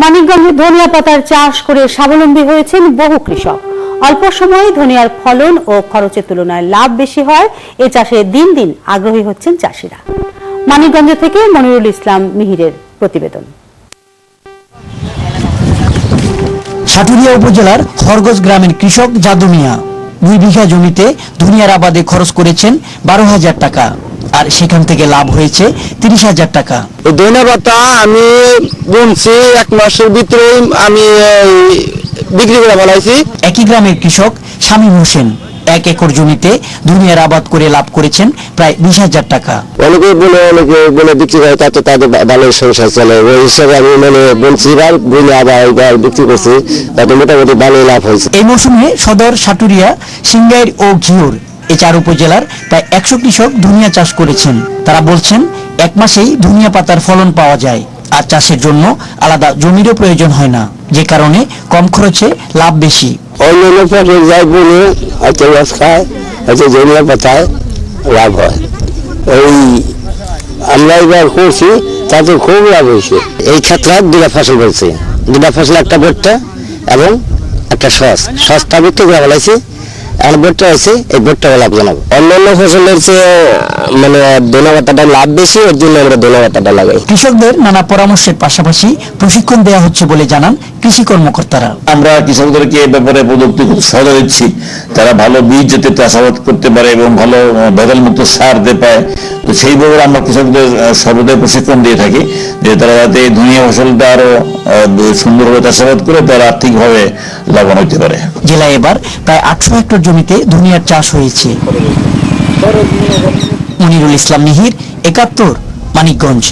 মানিকগঞ্জে ধনিয়া পাতার চাষ করে স্বাবলম্বী হয়েছেন বহু কৃষক। অল্প সময়ে ধনিয়ার ফলন ও খরচের তুলনায় লাভ বেশি হয়, এ চাষে দিন দিন আগ্রহী হচ্ছেন চাষিরা। মানিকগঞ্জ থেকে মনিরুল ইসলাম মিহিরের প্রতিবেদন। সাটুরিয়া উপজেলার খরগোজ গ্রামের কৃষক জাদু মিয়া, দুই বিঘা জমিতে ধনিয়ার আবাদে খরচ করেছেন বারো হাজার টাকা। আর সেখান থেকে লাভ হয়েছে তিরিশ হাজার টাকা। ধনে পাতা আমি বুনছি এক মাসের ভিতরে আমি বিক্রি করে ফেলাইছি একই গ্রামের কৃষক শামীম হোসেন এক একর জমিতে ধনিয়ার আবাদ করে লাভ করেছেন প্রায় বিশ হাজার টাকা। অনেকে বলে অনেকে বলে বিক্রি করে তাতে তাদের ভালো সংসার চলে। ওই হিসাবে আমি মানে এবার বুনে আবার এবার বিক্রি করছি তাতে মোটামুটি ভালো লাভ হয়েছে। এই মৌসুমে সদর সাটুরিয়া সিঙ্গাইর ও ঘিওর এই চার উপজেলার প্রায় একশো কৃষক ধনিয়া চাষ করেছেন। তারা বলছেন, এক মাসেই ধনিয়া পাতার ফলন পাওয়া যায়, আর চাষের জন্য আলাদা জমিরও প্রয়োজন হয় না। যে কারণে কম খরচে লাভ বেশি। বুনে হয়তো খায়, হয়তো লাভ হয়। তাতে খুব লাভ হয়েছে। এই ক্ষেত্রে ফসল বলছে দুটা ফসল একটা ভুট্টা এবং একটা সস সসটা বিক্রি করে ফেলাইছি এখন ভুট্টা হয়েছে এই ভুট্টা লাভজনক অন্যান্য ফসলের চেয়ে মানে দোনা লাভ বেশি ওর জন্য আমরা দোনা লাগাই। কৃষকদের নানা পরামর্শের পাশাপাশি প্রশিক্ষণ দেওয়া হচ্ছে বলে জানান কৃষি কর্মকর্তারা। আমরা কৃষকদেরকে এ ব্যাপারে প্রযুক্তি খুব সহজে দিচ্ছি। তারা ভালো বীজ যাতে চাষাবাদ করতে পারে এবং ভালো বেদাল মতো সার দিতে পায়। তো সেইভাবে আমরা কৃষকদের সর্বদাই প্রশিক্ষণ দিয়ে থাকি যে তারা যাতে ধুনিয়া ফসলটা আরও আহ, সুন্দরভাবে চাষাবাদ করে তারা আর্থিকভাবে লাভবান হতে পারে। জেলায় এবার প্রায় আটশো হেক্টর জমিতে ধনিয়ার চাষ হয়েছে। মনিরুল ইসলাম মিহির একাত্তর মানিকগঞ্জ।